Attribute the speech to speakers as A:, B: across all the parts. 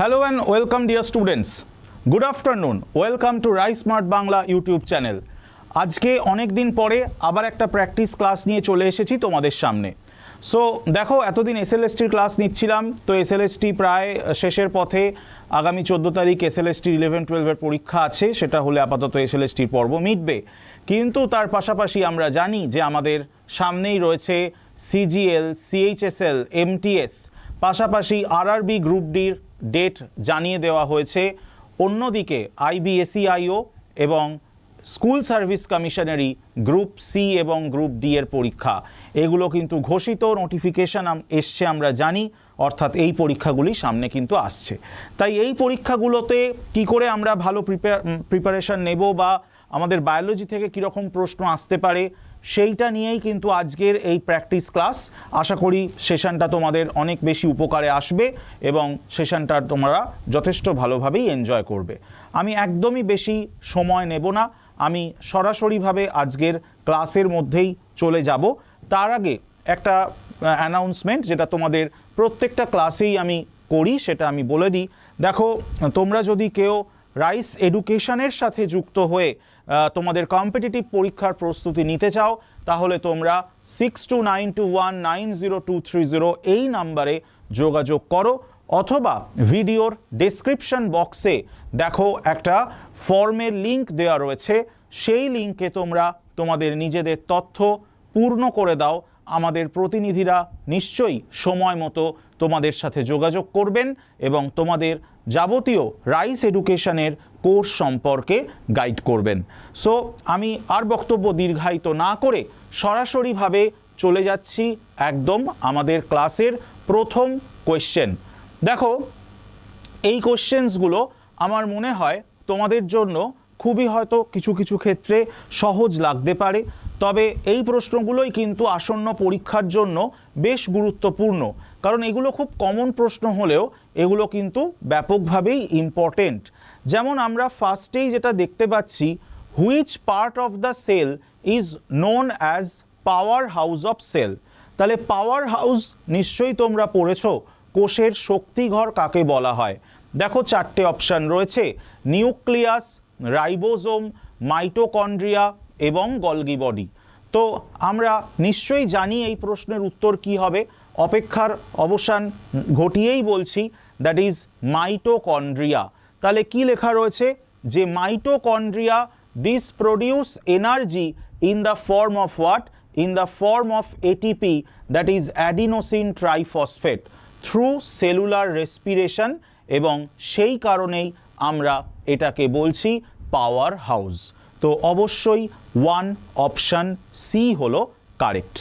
A: Hello and welcome dear students good afternoon welcome to Rai smart Bangla YouTube channel আজকে অনেক দিন পরে আবার একটা প্র্যাকটিস ক্লাস নিয়ে চলে এসেছি তোমাদের সামনে। সো দেখো, এতদিন এসএলএসটির ক্লাস নিচ্ছিলাম। তো এসএলএসটি প্রায় শেষের পথে আগামী চোদ্দ তারিখ এসএলএসটি ইলেভেন টুয়েলভের পরীক্ষা আছে। সেটা হলে আপাতত এসএলএসটির পর্ব মিটবে। কিন্তু তার পাশাপাশি আমরা জানি যে আমাদের সামনেই রয়েছে সিজিএল সিএইচএসএল এমটিএস পাশাপাশি আরআরবি গ্রুপ ডির ডেট জানিয়ে দেওয়া হয়েছে। অন্যদিকে আইবিএসইআইও এবং স্কুল সার্ভিস কমিশনারি গ্রুপ সি এবং গ্রুপ ডি এর পরীক্ষা। এগুলো কিন্তু ঘোষিত নোটিফিকেশান এসছে, আমরা জানি, অর্থাৎ এই পরীক্ষাগুলি সামনে কিন্তু আসছে। তাই এই পরীক্ষাগুলোতে কি করে আমরা ভালো প্রিপারেশন নেব বা আমাদের বায়োলজি থেকে কীরকম প্রশ্ন আসতে পারে সেইটা নিয়েই কিন্তু আজকের এই প্র্যাকটিস ক্লাস আশা করি সেশনটা তোমাদের অনেক বেশি উপকারে আসবে এবং সেশনটা তোমরা যথেষ্ট ভালোভাবেই এনজয় করবে। আমি একদমই বেশি সময় নেব না। আমি সরাসরিভাবে আজকের ক্লাসের মধ্যেই চলে যাব। তার আগে একটা অ্যানাউন্সমেন্ট যেটা তোমাদের প্রত্যেকটা ক্লাসেই আমি করি, সেটা আমি বলে দিই। দেখো, তোমরা যদি কেউ রাইস এডুকেশনের সাথে যুক্ত হয়ে তোমাদের কম্পিটিটিভ পরীক্ষার প্রস্তুতি নিতে চাও, তাহলে তোমরা six two nine two one nine zero two three zero এই নাম্বারে যোগাযোগ করো, অথবা ভিডিওর ডেসক্রিপশন বক্সে দেখো একটা ফর্মের লিংক দেওয়া রয়েছে, সেই লিংকে তোমরা তোমাদের নিজেদের তথ্য পূর্ণ করে দাও, আমাদের প্রতিনিধিরা নিশ্চয়ই সময় মতো তোমাদের সাথে যোগাযোগ করবেন, এবং তোমাদের যাবতীয় রাইস এডুকেশনের কোর্স সম্পর্কে গাইড করবেন। সো আমি আর বক্তব্য দীর্ঘায়িত না করে সরাসরিভাবে চলে যাচ্ছি একদম আমাদের ক্লাসের প্রথম কোয়েশ্চেন দেখো, এই কোয়েশ্চেন্সগুলো আমার মনে হয় তোমাদের জন্য খুবই হয়তো কিছু কিছু ক্ষেত্রে সহজ লাগতে পারে, তবে এই প্রশ্নগুলোই কিন্তু আসন্ন পরীক্ষার জন্য বেশ গুরুত্বপূর্ণ। কারণ এগুলো খুব কমন প্রশ্ন হলেও এগুলো কিন্তু ব্যাপকভাবেই ইম্পর্টেন্ট যেমন আমরা ফার্স্টেই যেটা দেখতে পাচ্ছি which part of the cell is known as power house of cell তাহলে পাওয়ার হাউস নিশ্চয়ই তোমরা পড়েছো, কোষের শক্তিঘর কাকে বলা হয়? দেখো চারটে অপশান রয়েছে নিউক্লিয়াস রাইবোজোম মাইটোকন্ড্রিয়া এবং গলগি বডি তো আমরা নিশ্চয়ই জানি এই প্রশ্নের উত্তর কি হবে। অপেক্ষার অবসান ঘটিয়েই বলছি দ্যাট ইজ মাইটোকন্ড্রিয়া তাহলে কি লেখা রয়েছে? যে mitochondria this produce energy in the form of what in the form of ATP that is adenosine triphosphate through cellular respiration এবং সেই কারণেই আমরা এটাকে বলছি পাওয়ার হাউস তো অবশ্যই ওয়ান অপশান সি হলো কারেক্ট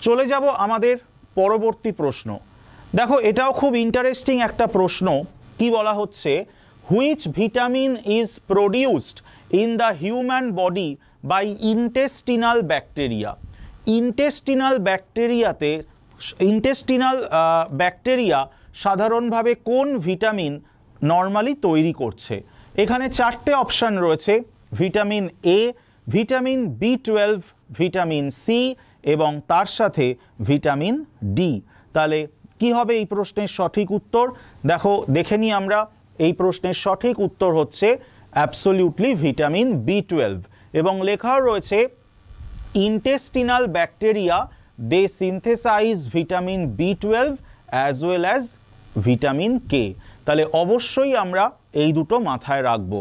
A: চলে যাব আমাদের পরবর্তী প্রশ্ন। দেখো, এটাও খুব ইন্টারেস্টিং একটা প্রশ্ন। কি বলা হচ্ছে? Which vitamin is produced in the human body by intestinal bacteria intestinal ব্যাকটেরিয়াতে intestinal bacteria সাধারণভাবে কোন ভিটামিন নর্মালি তৈরি করছে? এখানে চারটে অপশান রয়েছে vitamin A vitamin B twelve vitamin C এবং তার সাথে ভিটামিন ডি তাহলে কি হবে এই প্রশ্নের সঠিক উত্তর? দেখো, দেখে নিই আমরা। এই প্রশ্নের সঠিক উত্তর হচ্ছে অ্যাবসোলিউটলি ভিটামিন বি টুয়েলভ এবং লেখাও রয়েছে intestinal bacteria they synthesize vitamin B twelve as well as vitamin K তাহলে অবশ্যই আমরা এই দুটো মাথায় রাখব।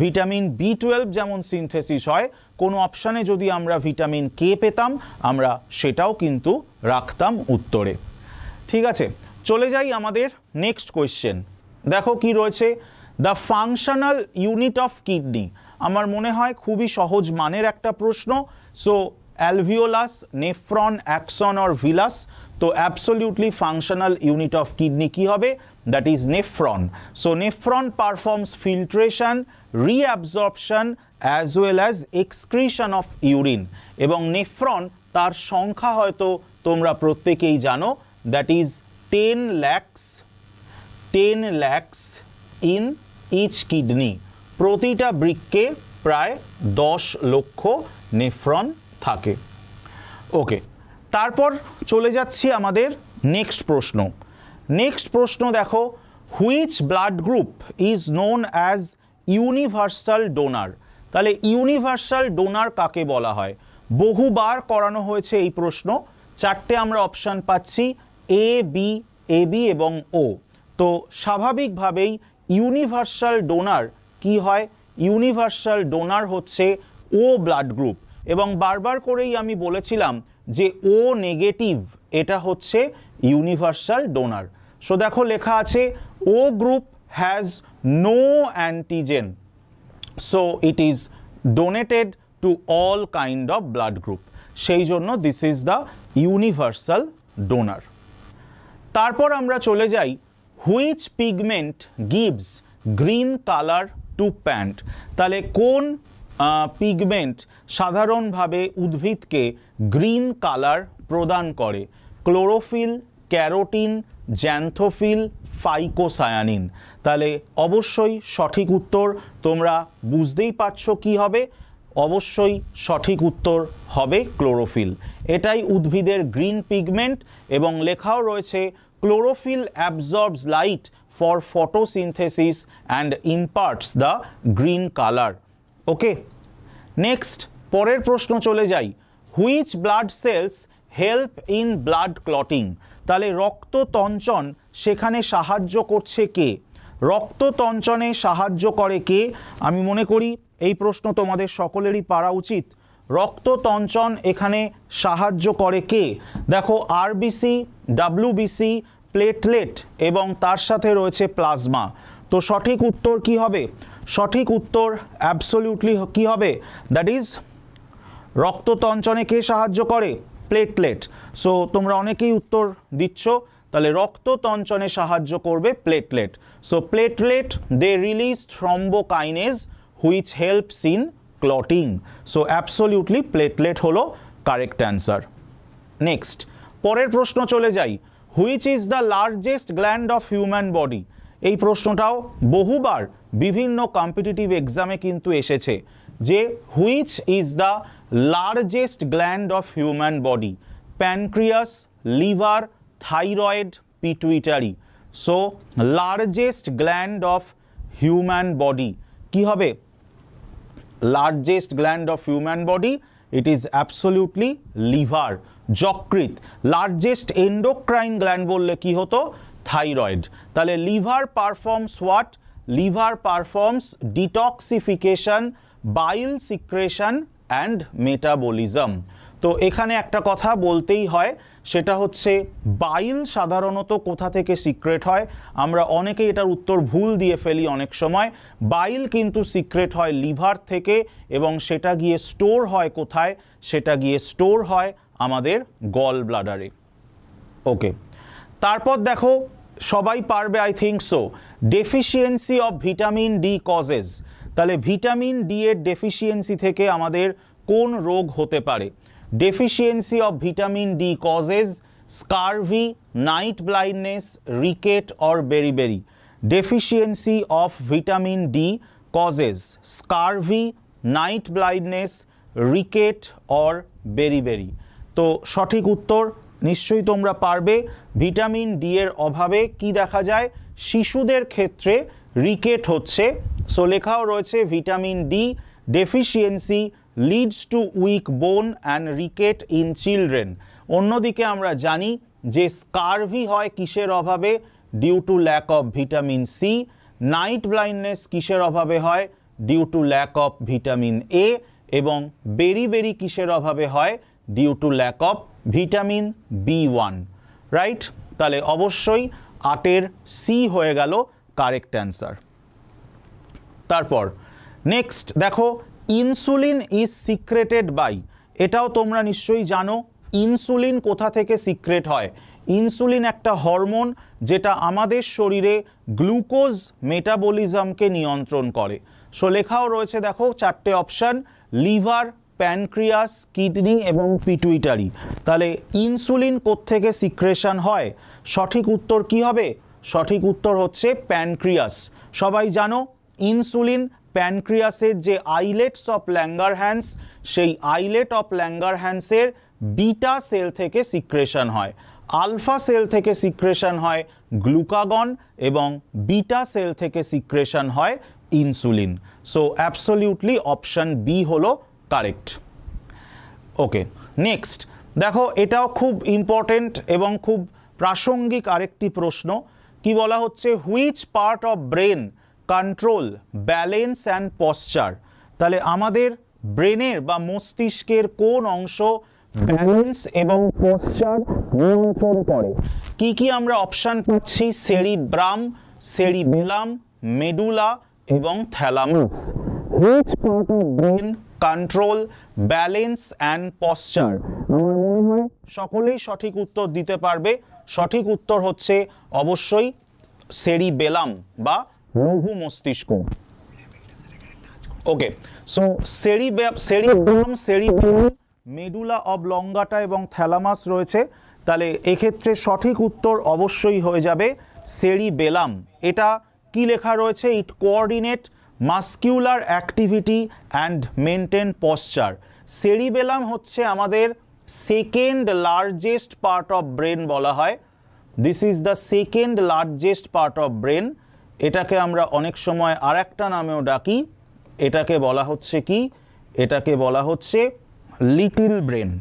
A: ভিটামিন বি টুয়েলভ যেমন সিনথেসিস হয়, কোনো অপশানে যদি আমরা ভিটামিন কে পেতাম, আমরা সেটাও কিন্তু রাখতাম উত্তরে। ঠিক আছে, চলে যাই আমাদের নেক্সট কোয়েশ্চেন দেখো কি রয়েছে? The functional unit of kidney আমার মনে হয় খুবই সহজ মানের একটা প্রশ্ন। So alveolus nephron axon or villus তো absolutely functional unit of kidney কি হবে? That is nephron so nephron performs filtration reabsorption as well as excretion of urine এবং নেফ্রন তার সংখ্যা হয়তো তোমরা প্রত্যেকেই জানো। That is ten lakhs ten lakhs in each kidney প্রতিটা বৃক্কে প্রায় দশ লক্ষ নেফ্রন থাকে। ওকে তারপর চলে যাচ্ছি আমাদের নেক্সট প্রশ্ন। নেক্সট প্রশ্ন দেখো which blood group is known as universal donor তাহলে ইউনিভার্সাল ডোনার কাকে বলা হয়? বহুবার করানো হয়েছে এই প্রশ্ন। চারটে আমরা অপশান পাচ্ছি। এ বি এ বি এবং ও তো স্বাভাবিকভাবেই ইউনিভার্সাল ডোনার কি হয়? ইউনিভার্সাল ডোনার হচ্ছে ও ব্লাড গ্রুপ এবং বারবার করেই আমি বলেছিলাম যে ও নেগেটিভ এটা হচ্ছে ইউনিভার্সাল ডোনার সো দেখো লেখা আছে O group has no antigen so it is donated to all kind of blood group সেই জন্য this is the universal donor তারপর আমরা চলে যাই which pigment gives green colour to plant তাহলে কোন পিগমেন্ট সাধারণভাবে উদ্ভিদকে গ্রিন কালার প্রদান করে? ক্লোরোফিল ক্যারোটিন জ্যান্থোফিল ফাইকোসায়ানিন তাহলে অবশ্যই সঠিক উত্তর তোমরা বুঝতেই পারছ কি হবে? অবশ্যই সঠিক উত্তর হবে ক্লোরোফিল এটাই উদ্ভিদের গ্রিন পিগমেন্ট এবং লেখাও রয়েছে chlorophyll absorbs light for photosynthesis and imparts the green colour. Okay, next পরের প্রশ্ন চলে যাই। Which blood cells help in blood clotting? তাহলে রক্ত তঞ্চন সেখানে সাহায্য করছে কে? রক্ত তঞ্চনে সাহায্য করে কে? আমি মনে করি এই প্রশ্ন তোমাদের সকলেরই পারা উচিত। রক্ততঞ্চন এখানে সাহায্য করে কে? দেখো আরবিসি ডাব্লিউবিসি প্লেটলেট এবং তার সাথে রয়েছে প্লাজমা তো সঠিক উত্তর কি হবে? সঠিক উত্তর অ্যাবসলিউটলি কি হবে? দ্যাট ইজ রক্ততঞ্চনে কে সাহায্য করে? প্লেটলেট সো তোমরা অনেকেই উত্তর দিচ্ছ, তাহলে রক্ততঞ্চনে সাহায্য করবে platelet so platelet they release thrombokinase which helps in clotting so absolutely platelet হলো কারেক্ট অ্যান্সার নেক্সট পরের প্রশ্ন চলে যাই। Which is the largest gland of human body এই প্রশ্নটাও বহুবার বিভিন্ন কম্পিটিটিভ এক্সামে কিন্তু এসেছে যে which is the largest gland of human body pancreas liver thyroid pituitary so largest gland of human body কি হবে? Largest gland of human body it is absolutely liver যকৃত লার্জেস্ট এন্ডোক্রাইন গ্ল্যান্ড বললে কি হতো? থাইরয়েড তাহলে liver performs what liver performs detoxification bile secretion and metabolism তো এখানে একটা কথা বলতেই হয়, সেটা হচ্ছে বাইল সাধারণত কোথা থেকে সিক্রেট হয়? আমরা অনেকেই এটার উত্তর ভুল দিয়ে ফেলি অনেক সময়। বাইল কিন্তু সিক্রেট হয় লিভার থেকে এবং সেটা গিয়ে স্টোর হয় কোথায়? সেটা গিয়ে স্টোর হয় আমাদের গল ব্লাডারে। ওকে। তারপর দেখো, সবাই পারবে, I think so. Deficiency of vitamin D causes. তাহলে ভিটামিন ডি এর ডেফিসিয়েন্সি থেকে আমাদের কোন রোগ হতে পারে? Deficiency of vitamin D causes scurvy night blindness rickets or beriberi deficiency of vitamin D causes scurvy night blindness rickets or beriberi তো সঠিক উত্তর নিশ্চয়ই তোমরা পারবে। ভিটামিন ডি এর অভাবে কি দেখা যায়? শিশুদের ক্ষেত্রে রিকেট হচ্ছে। সো লেখাও রয়েছে vitamin D deficiency leads to weak bone and rickets in children অন্যদিকে আমরা জানি যে স্কারভি হয় কিসের অভাবে? Due to lack of vitamin C night blindness কিসের অভাবে হয়? Due to lack of vitamin A এবং বেরি বেরি কিসের অভাবে হয়? Due to lack of vitamin B one right তাহলে অবশ্যই আটের সি হয়ে গেল কারেক্ট অ্যান্সার তারপর নেক্সট দেখো ইনসুলিন ইজ সিক্রেটেড বাই এটাও তোমরা নিশ্চয়ই জানো, ইনসুলিন কোথা থেকে সিক্রেট হয়? ইনসুলিন একটা হরমোন যেটা আমাদের শরীরে গ্লুকোজ মেটাবলিজমকে নিয়ন্ত্রণ করে। সো লেখাও রয়েছে দেখো, চারটে অপশান, লিভার, প্যানক্রিয়াস, কিডনি এবং পিটুইটারি। তাহলে ইনসুলিন কোত্থেকে সিক্রেশন হয়? সঠিক উত্তর কি হবে? সঠিক উত্তর হচ্ছে প্যানক্রিয়াস। সবাই জানো, ইনসুলিন প্যানক্রিয়াসের যে আইলেটস অফ ল্যাঙ্গার হ্যান্ডস সেই আইলেট অফ ল্যাঙ্গার হ্যান্ডসের বিটা সেল থেকে সিক্রেশন হয়। আলফা সেল থেকে সিক্রেশন হয় গ্লুকাগন এবং বিটা সেল থেকে সিক্রেশন হয় insulin. So absolutely option B হলো কারেক্ট ওকে নেক্সট দেখো এটাও খুব ইম্পর্টেন্ট এবং খুব প্রাসঙ্গিক আরেকটি প্রশ্ন। কি বলা হচ্ছে? Which part of brain control balance and posture তাহলে আমাদের ব্রেনের বা মস্তিষ্কের কোন অংশ ব্যালেন্স এবং পশ্চার নিয়ন্ত্রণ করে? কি কি আমরা অপশান পাচ্ছি? সেরিব্রাম সেরিবেলাম মেডুলা এবং thalamus which part of brain control balance and posture আমার মনে হয় সকলেই সঠিক উত্তর দিতে পারবে। সঠিক উত্তর হচ্ছে অবশ্যই সেরিবেলাম বা লঘু মস্তিষ্ক। ওকে সো সেরিবে সেরিব্রাম সেরিবেলাম মেডুলা অবলঙ্গাটা এবং থ্যালামাস রয়েছে। তাহলে এক্ষেত্রে সঠিক উত্তর অবশ্যই হয়ে যাবে সেরিবেলাম এটা কি লেখা রয়েছে? It coordinate muscular activity and maintain posture cerebellum হচ্ছে আমাদের second largest part of brain বলা হয়। This is the second largest part of brain এটাকে আমরা অনেক সময় আর একটা নামেও ডাকি। এটাকে বলা হচ্ছে কি? এটাকে বলা হচ্ছে লিটিল ব্রেন।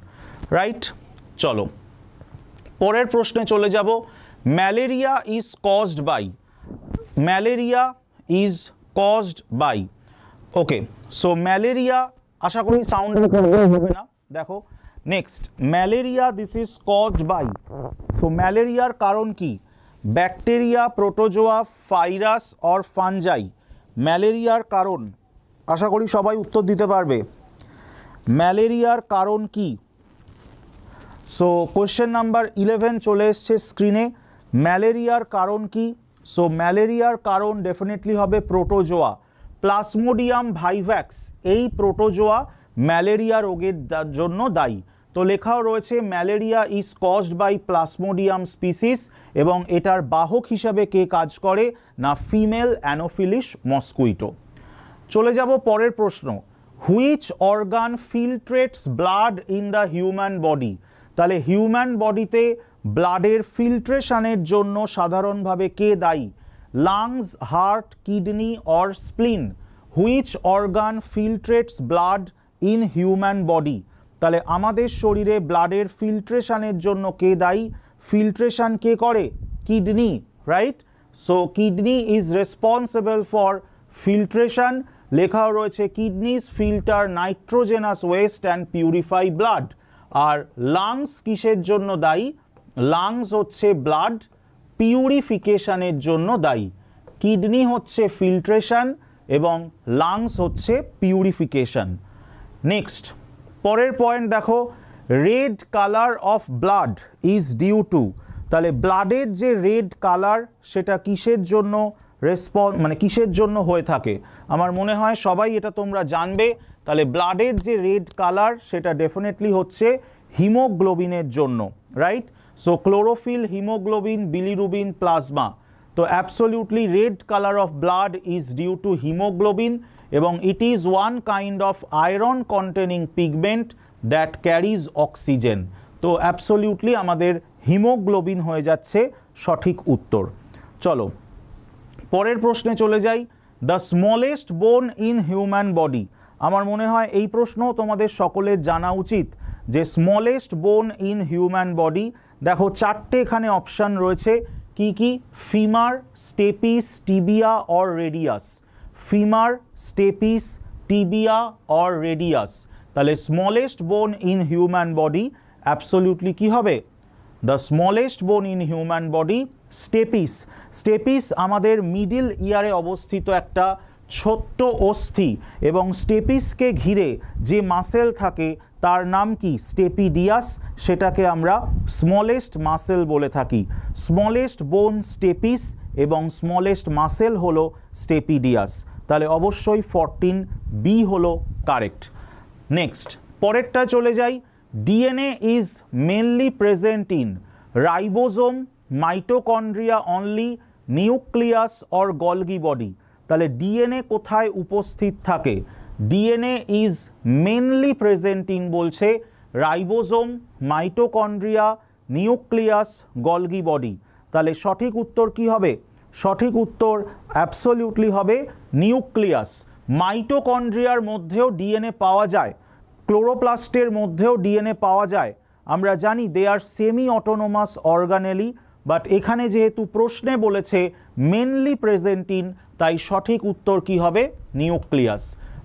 A: রাইট? চলো। পরের প্রশ্নে চলে যাব। Malaria is caused by. Malaria is caused by. Okay, so malaria, আশা করি সাউন্ড হবে না। দেখো, next. Malaria, this is caused by. তো ম্যালেরিয়ার কারণ কি? Bacteria, protozoa, virus, or fungi ম্যালেরিয়ার কারণ। আশা করি সবাই উত্তর দিতে পারবে। ম্যালেরিয়ার কারণ কি? সো কোয়েশ্চেন নাম্বার ইলেভেন চলে এসছে স্ক্রিনে ম্যালেরিয়ার কারণ কি? সো ম্যালেরিয়ার কারণ ডেফিনেটলি হবে প্রোটোজোয়া। প্লাসমোডিয়াম ভাইভ্যাক্স এই প্রোটোজোয়া ম্যালেরিয়া রোগের জন্য দায়ী। তো লেখাও রয়েছে, malaria is caused by plasmodium species এবং এটার বাহক হিসাবে কে কাজ করে? না, ফিমেল অ্যানোফিলিস মস্কুইটো। চলে যাব পরের প্রশ্ন। Which organ filtrates blood in the human body? তাহলে হিউম্যান বডিতে ব্লাডের ফিল্ট্রেশনের জন্য সাধারণভাবে কে দায়ী? Lungs, heart, kidney or spleen? Which organ filtrates blood in human body? তাহলে আমাদের শরীরে ব্লাডের ফিল্ট্রেশনের জন্য কে দায়ী? ফিল্ট্রেশন কে করে? Kidney right so kidney is responsible for filtration লেখাও রয়েছে, kidneys filter nitrogenous waste and purify blood. R lungs কিসের জন্য দায়ী? লাংস হচ্ছে ব্লাড পিউরিফিকেশনের জন্য দায়ী। কিডনি হচ্ছে ফিল্ট্রেশন এবং লাংস হচ্ছে পিউরিফিকেশন। নেক্সট। পরের পয়েন্ট দেখো red colour of blood is due to তাহলে ব্লাডের যে রেড কালার সেটা কিসের জন্য রেসপন মানে কিসের জন্য হয়ে থাকে? আমার মনে হয় সবাই এটা তোমরা জানবে। তাহলে ব্লাডের যে রেড কালার সেটা ডেফিনেটলি হচ্ছে হিমোগ্লোবিনের জন্য right so chlorophyll haemoglobin bilirubin plasma তো absolutely red colour of blood is due to haemoglobin. এবং it is one kind of iron containing pigment that carries oxygen তো অ্যাবসলিউটলি আমাদের হিমোগ্লোবিন হয়ে যাচ্ছে সঠিক উত্তর। চলো, পরের প্রশ্নে চলে যাই। The smallest bone in human body আমার মনে হয় এই প্রশ্ন তোমাদের সকলের জানা উচিত যে smallest bone in human body দেখো, চারটে এখানে অপশান রয়েছে। কি কি? Femur stapes tibia or radius femur stapes tibia or radius তাহলে smallest bone in human body absolutely কি হবে? The smallest bone in human body stapes stapes আমাদের মিডিল ইয়ারে অবস্থিত একটা ছোট্ট অস্থি এবং স্টেপিসকে ঘিরে যে মাসেল থাকে তার নাম কি? স্টেপিডিয়াস সেটাকে আমরা স্মলেস্ট মাসেল বলে থাকি। স্মলেস্ট বোন স্টেপিস এবং স্মলেস্ট মাসেল হলো স্টেপিডিয়াস তাহলে অবশ্যই ফরটিন বি হলো কারেক্ট নেক্সট পরেরটা চলে যাই। DNA is mainly present in ribosome mitochondria only nucleus or Golgi body তাহলে ডিএনএ কোথায় উপস্থিত থাকে? DNA is mainly present in বলছে ribosome mitochondria nucleus Golgi body তাহলে সঠিক উত্তর কি হবে? সঠিক উত্তর অ্যাবসলিউটলি হবে নিউক্লিয়াস। মাইটোকন্ড্রিয়ার মধ্যেও ডিএনএ পাওয়া যায়। ক্লোরোপ্লাস্টের মধ্যেও ডিএনএ পাওয়া যায়। আমরা জানি they are semi autonomous organelle but এখানে যেহেতু প্রশ্নে বলেছে মেনলি প্রেজেন্ট ইন তাই সঠিক উত্তর কি হবে? নিউক্লিয়াস।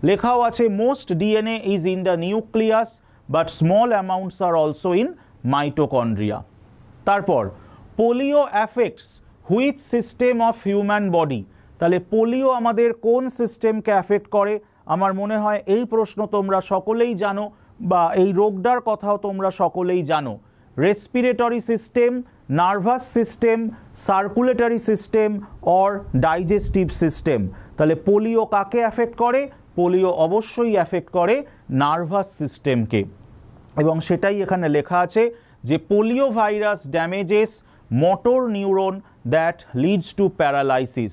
A: লেখাও আছে most DNA is in the nucleus but small amounts are also in mitochondria তারপর polio affects which system of human body তাহলে পোলিও আমাদের কোন সিস্টেমকে অ্যাফেক্ট করে? আমার মনে হয় এই প্রশ্ন তোমরা সকলেই জানো বা এই রোগটার কথাও তোমরা সকলেই জানো। Respiratory system nervous system circulatory system or digestive system তাহলে পোলিও কাকে অ্যাফেক্ট করে? পোলিও অবশ্যই অ্যাফেক্ট করে নার্ভাস সিস্টেমকে এবং সেটাই এখানে লেখা আছে যে polio virus damages motor neuron that leads to paralysis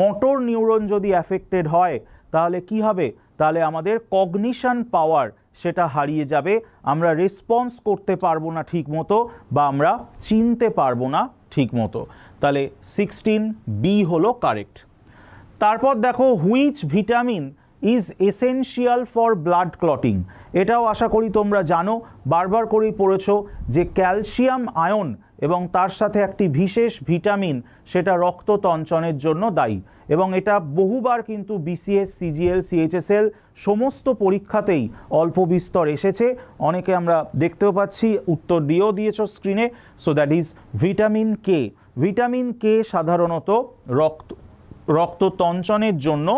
A: motor neuron যদি অ্যাফেক্টেড হয়, তাহলে কি হবে? তাহলে আমাদের কগনিশন পাওয়ার সেটা হারিয়ে যাবে। আমরা রেসপন্স করতে পারব না ঠিক মতো বা আমরা চিনতে পারব না ঠিক মতো তাহলে সিক্সটিন বি হলো কারেক্ট তারপর দেখো which vitamin is essential for blood clotting এটাও আশা করি তোমরা জানো, বারবার করেই পড়েছ যে ক্যালসিয়াম আয়ন এবং তার সাথে একটি বিশেষ ভিটামিন, সেটা রক্ত তঞ্চনের জন্য দায়ী। এবং এটা বহুবার কিন্তু বিসিএস সিজিএল সিএইচএসএল সমস্ত পরীক্ষাতেই অল্প বিস্তর এসেছে। অনেকে আমরা দেখতেও পাচ্ছি, উত্তর দিয়েও দিয়েছ স্ক্রিনে so that is vitamin K vitamin K সাধারণত রক্ত রক্ত তঞ্চনের জন্য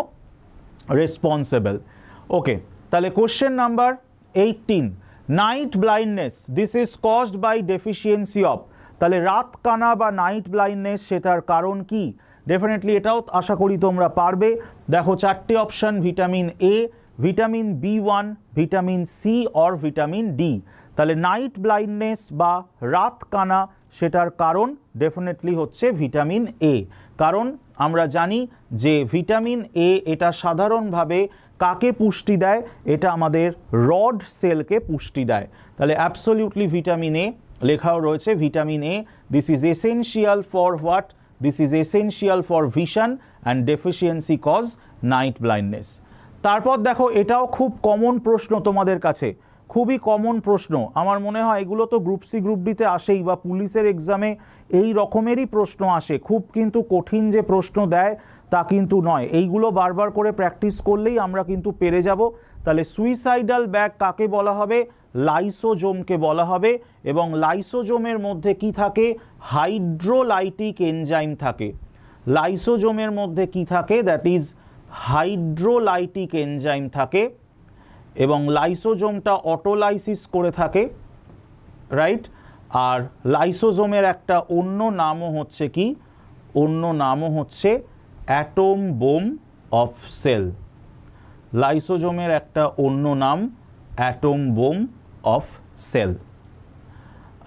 A: রেসপন্সিবল ওকে তাহলে question number eighteen night blindness this is caused by deficiency of তাহলে রাত কানা বা নাইট ব্লাইন্ডনেস সেটার কারণ কি? ডেফিনেটলি এটাও আশা করি তোমরা পারবে। দেখো চারটে option vitamin A vitamin B one vitamin C or vitamin D তাহলে নাইট ব্লাইন্ডনেস বা রাত কানা সেটার কারণ ডেফিনেটলি হচ্ছে ভিটামিন এ কারণ আমরা জানি যে ভিটামিন এ এটা সাধারণভাবে কাকে পুষ্টি দেয়? এটা আমাদের রড সেলকে পুষ্টি দেয়। তাহলে অ্যাবসলিউটলি ভিটামিন এ লেখাও রয়েছে vitamin A this is essential for what this is essential for vision and deficiency cause night blindness তারপর দেখো, এটাও খুব কমন প্রশ্ন তোমাদের কাছে। খুবই কমন প্রশ্ন। আমার মনে হয় এগুলো তো গ্রুপ সি গ্রুপ ডিতে আসেই বা পুলিশের এক্সামে এই রকমেরই প্রশ্ন আসে। খুব কিন্তু কঠিন যে প্রশ্ন দেয় তা কিন্তু নয়। এইগুলো বারবার করে প্র্যাকটিস করলেই আমরা কিন্তু পেরে যাব। তাহলে সুইসাইডাল ব্যাগ কাকে বলা হবে? লাইসোজোমকে বলা হবে এবং লাইসোজোমের মধ্যে কি থাকে? হাইড্রোলাইটিক এনজাইম থাকে। লাইসোজোমের মধ্যে কি থাকে? দ্যাট ইজ হাইড্রোলাইটিক এনজাইম থাকে। এবং লাইসোজোমটা অটোলাইসিস করে থাকে রাইট আর লাইসোজোমের একটা অন্য নামও হচ্ছে কি? অন্য নামও হচ্ছে অ্যাটম বোম অফ সেল। লাইসোজোমের একটা অন্য নাম অ্যাটম বোম অফ সেল।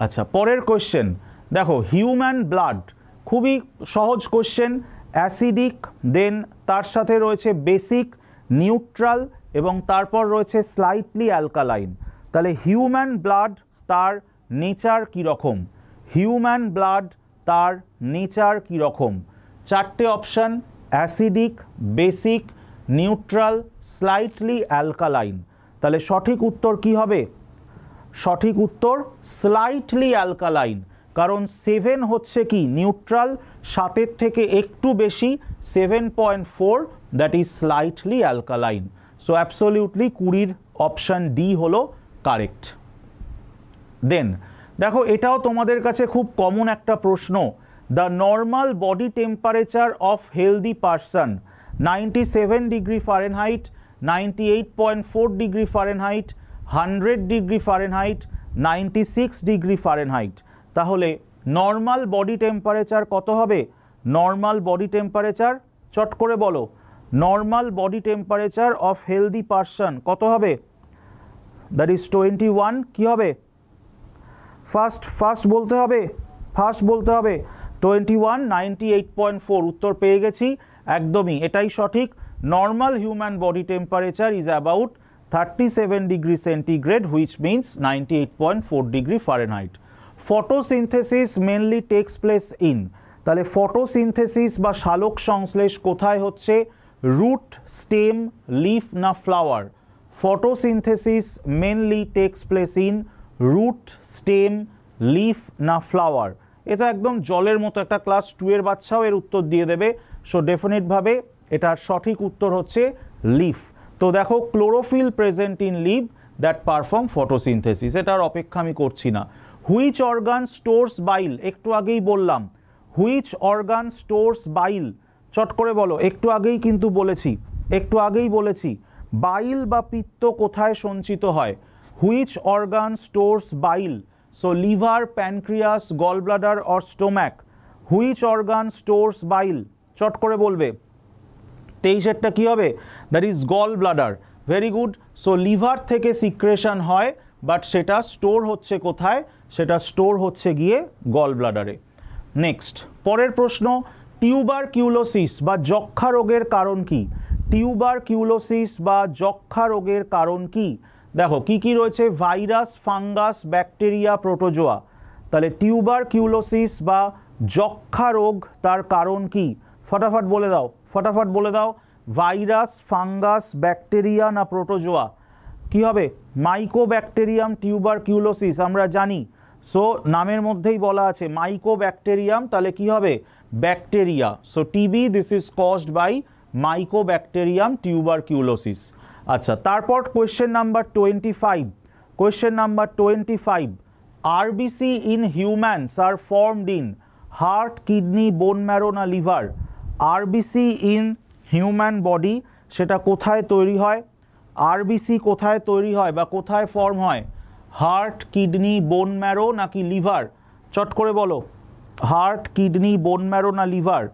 A: আচ্ছা পরের কোশ্চেন দেখো, হিউম্যান ব্লাড, খুবই সহজ কোশ্চেন অ্যাসিডিক, দেন তার সাথে রয়েছে বেসিক, নিউট্রাল এবং তারপর রয়েছে স্লাইটলি অ্যালকালাইন তাহলে হিউম্যান ব্লাড তার নেচার কীরকম হিউম্যান ব্লাড তার নেচার কীরকম চারটে option acidic basic neutral slightly alkaline তাহলে সঠিক উত্তর কি হবে? সঠিক উত্তর স্লাইটলি অ্যালকালাইন কারণ সেভেন হচ্ছে কি? নিউট্রাল সাতের থেকে একটু বেশি seven point four that is slightly alkaline so absolutely কুড়ির অপশান ডি হলো কারেক্ট দেন দেখো, এটাও তোমাদের কাছে খুব কমন একটা প্রশ্ন। The normal body temperature of healthy person ninety seven degree Fahrenheit ninety eight point four degree Fahrenheit hundred degree Fahrenheit ninety six degree Fahrenheit তাহলে নর্মাল বডি টেম্পারেচার কত হবে? নর্মাল বডি টেম্পারেচার চট করে বলো normal body temperature of healthy person কত হবে? That is twenty one কী হবে? ফার্স্ট ফার্স্ট বলতে হবে? ফার্স্ট বলতে হবে twenty one ninety eight point four উত্তর পেয়ে গেছি। একদমই, এটাই সঠিক। Normal human body temperature is about thirty seven degree centigrade which means ninety eight point four degree Fahrenheit photosynthesis mainly takes place in তাহলে ফটোসিনথেসিস বা শালক সংশ্লেষ কোথায় হচ্ছে? রুট স্টেম লিফ না flower photosynthesis mainly takes place in root stem leaf না flower এটা একদম জলের মতো একটা ক্লাস টু এর বাচ্চাও এর উত্তর দিয়ে দেবে। সো ডেফিনেটভাবে এটার সঠিক উত্তর হচ্ছে লিফ তো দেখো chlorophyll present in leave that perform photosynthesis এটার অপেক্ষা আমি করছি না। হুইচ অর্গান স্টোরস বাইল একটু আগেই বললাম। হুইচ অর্গান স্টোরস বাইল চট করে বলো, একটু আগেই কিন্তু বলেছি, একটু আগেই বলেছি বাইল বা পিত্ত কোথায় সঞ্চিত হয়? Which organ stores bile so liver pancreas gall bladder or stomach which organ stores bile চট করে বলবে। তেইশেরটা কী হবে? That is gall bladder very good so liver থেকে সিক্রেশন হয় বাট সেটা স্টোর হচ্ছে কোথায়? সেটা স্টোর হচ্ছে গিয়ে গল ব্লাডারে নেক্সট পরের প্রশ্ন টিউবার কিউলোসিস বা যক্ষা রোগের কারণ কি? টিউবার কিউলোসিস বা যক্ষা রোগের কারণ কি? দেখো, কি কি রয়েছে? Virus, fungus, bacteria, protozoa. তাহলে টিউবার কিউলোসিস বা যক্ষা রোগ তার কারণ কি? ফটাফট বলে দাও, ফটাফট বলে দাও। ভাইরাস, ফাঙ্গাস, ব্যাকটেরিয়া না প্রোটোজোয়া? কি হবে? মাইকো ব্যাকটেরিয়াম টিউবার কিউলোসিস, আমরা জানি। সো নামের মধ্যেই বলা আছে মাইকো ব্যাকটেরিয়াম তাহলে কি হবে? Bacteria. So TB this is caused by mycobacterium tuberculosis আচ্ছা তারপর question number twenty five question number twenty five RBC in humans are formed in heart kidney bone marrow না liver RBC in human body সেটা কোথায় তৈরি হয়? RBC কোথায় তৈরি হয় বা কোথায় ফর্ম হয়? হার্ট কিডনি বোন ম্যারো নাকি লিভার চট করে বলো। হার্ট, কিডনি বোন ম্যারো না লিভার?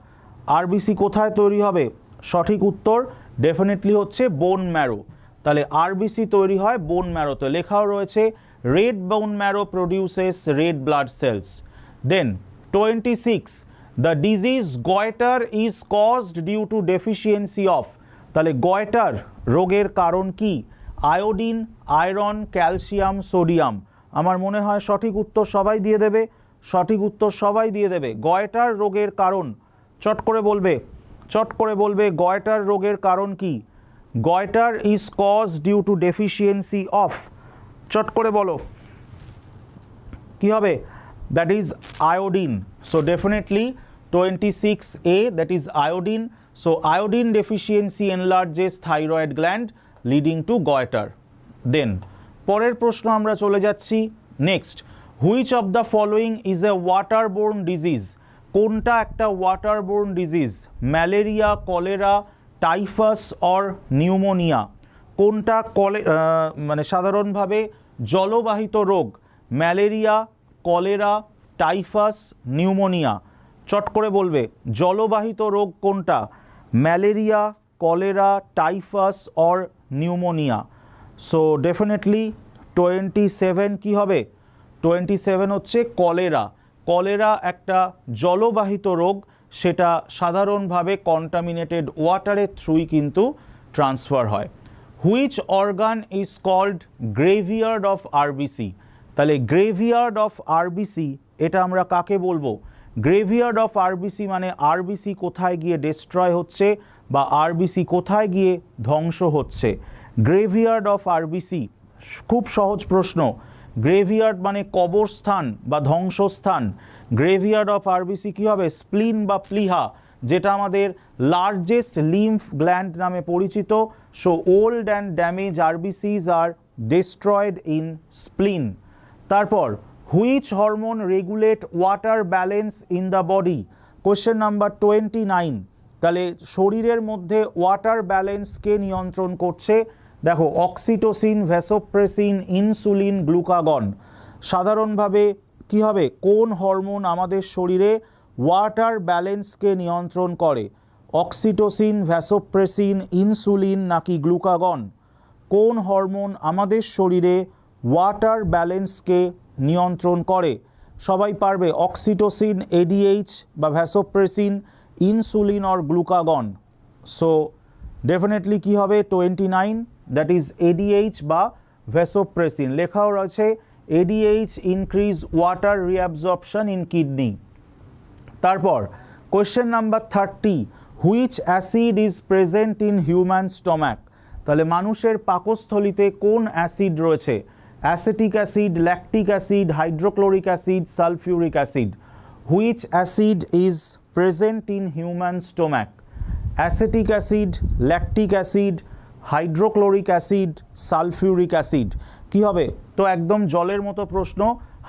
A: আরবিসি কোথায় তৈরি হবে? সঠিক উত্তর ডেফিনেটলি হচ্ছে বোন ম্যারো তাহলে আরবিসি তৈরি হয় বোন ম্যারোতে লেখাও রয়েছে red bone marrow produces red blood cells then twenty six the disease goiter is caused due to deficiency of তাহলে গয়টার রোগের কারণ কি? আয়োডিন আয়রন ক্যালসিয়াম সোডিয়াম আমার মনে হয় সঠিক উত্তর সবাই দিয়ে দেবে। সঠিক উত্তর সবাই দিয়ে দেবে। গয়টার রোগের কারণ চট করে বলবে। চট করে বলবে, গয়টার রোগের কারণ কি? Goiter is cause due to deficiency of চট করে বলো। কি হবে? That is iodine so definitely twenty six A that is iodine so iodine deficiency enlarges thyroid gland leading to goiter. Then পরের প্রশ্ন আমরা চলে যাচ্ছি। Next which of the following is a waterborne disease কোনটা একটা waterborne disease malaria cholera typhus or pneumonia কোনটা কলে মানে সাধারণভাবে জলবাহিত রোগ? ম্যালেরিয়া কলেরা টাইফাস নিউমোনিয়া চট করে বলবে, জলবাহিত রোগ কোনটা? Malaria cholera typhus or pneumonia so definitely twenty seven কী হবে? টোয়েন্টি সেভেন হচ্ছে কলেরা। কলেরা একটা জলবাহিত রোগ, সেটা সাধারণভাবে কন্টামিনেটেড ওয়াটারের থ্রুই কিন্তু ট্রান্সফার হয়। Which organ is called graveyard of RBC তাহলে গ্রেভিয়ার্ড অফ আরবিসি এটা আমরা কাকে বলব? গ্রেভিয়ার্ড অফ আরবিসি মানে আরবিসি কোথায় গিয়ে ডিস্ট্রয় হচ্ছে বা আরবিসি কোথায় গিয়ে ধ্বংস হচ্ছে? গ্রেভিয়ার্ড অফ আরবিসি খুব সহজ প্রশ্ন। গ্রেভিয়ার্ড মানে কবরস্থান বা ধ্বংসস্থান। গ্রেভিয়ার্ড অফ আরবিসি কী হবে? স্প্লিন বা প্লিহা, যেটা আমাদের লার্জেস্ট লিম্ফ গ্ল্যান্ড নামে পরিচিত। So old and damage RBCs are destroyed in spleen তারপর which hormone regulate water balance in the body question number twenty nine তাহলে, শরীরের মধ্যে ওয়াটার ব্যালেন্সকে নিয়ন্ত্রণ করছে? দেখো অক্সিটোসিন ভ্যাসোপ্রেসিন ইনসুলিন গ্লুকাগন সাধারণভাবে কি হবে? কোন হরমোন আমাদের শরীরে ওয়াটার ব্যালেন্সকে নিয়ন্ত্রণ করে? অক্সিটোসিন ভ্যাসোপ্রেসিন ইনসুলিন নাকি গ্লুকাগন কোন হরমোন আমাদের শরীরে ওয়াটার ব্যালেন্সকে নিয়ন্ত্রণ করে? সবাই পারবে? অক্সিটোসিন এডিএইচ বা vasopressin insulin or glucagon so definitely কি হবে? Twenty nine that is ADH বা ভ্যাসোপ্রেসিন লেখাও রয়েছে ADH increase water reabsorption in kidney তারপর question number thirty which acid is present in human stomach তাহলে মানুষের পাকস্থলিতে কোন অ্যাসিড রয়েছে? Acetic acid lactic acid hydrochloric acid sulphuric acid which acid is present in human stomach acetic acid lactic acid hydrochloric acid, sulphuric acid. কি হবে? তো একদম জলের মতো প্রশ্ন।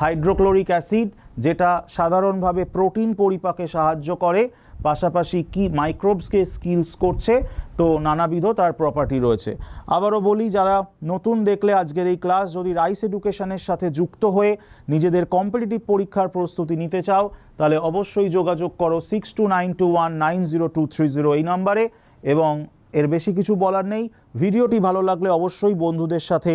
A: হাইড্রোক্লোরিক অ্যাসিড, যেটা সাধারণভাবে প্রোটিন পরিপাকে সাহায্য করে, পাশাপাশি কি মাইক্রোবসকে স্কিলস করছে, তো নানাবিধ তার প্রপার্টি রয়েছে। আবারও বলি, যারা নতুন দেখলে আজকের এই ক্লাস, যদি রাইস এডুকেশনের সাথে যুক্ত হয়ে নিজেদের কম্পিটিটিভ পরীক্ষার প্রস্তুতি নিতে চাও, তাহলে অবশ্যই যোগাযোগ করো six two nine two one nine zero two three zero এই নাম্বারে এবং এর বেশি কিছু বলার নেই। ভিডিওটি ভালো লাগলে অবশ্যই বন্ধুদের সাথে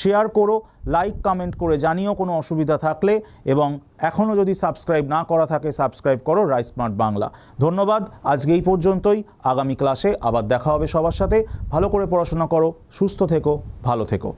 A: শেয়ার করো, লাইক, কমেন্ট করে জানিও কোনো অসুবিধা থাকলে এবং এখনও যদি সাবস্ক্রাইব না করা থাকে, সাবস্ক্রাইব করো রাইস স্মার্ট বাংলা। ধন্যবাদ, আজকে এই পর্যন্তই। আগামী ক্লাসে আবার দেখা হবে সবার সাথে। ভালো করে পড়াশোনা করো, সুস্থ থেকো, ভালো থেকো।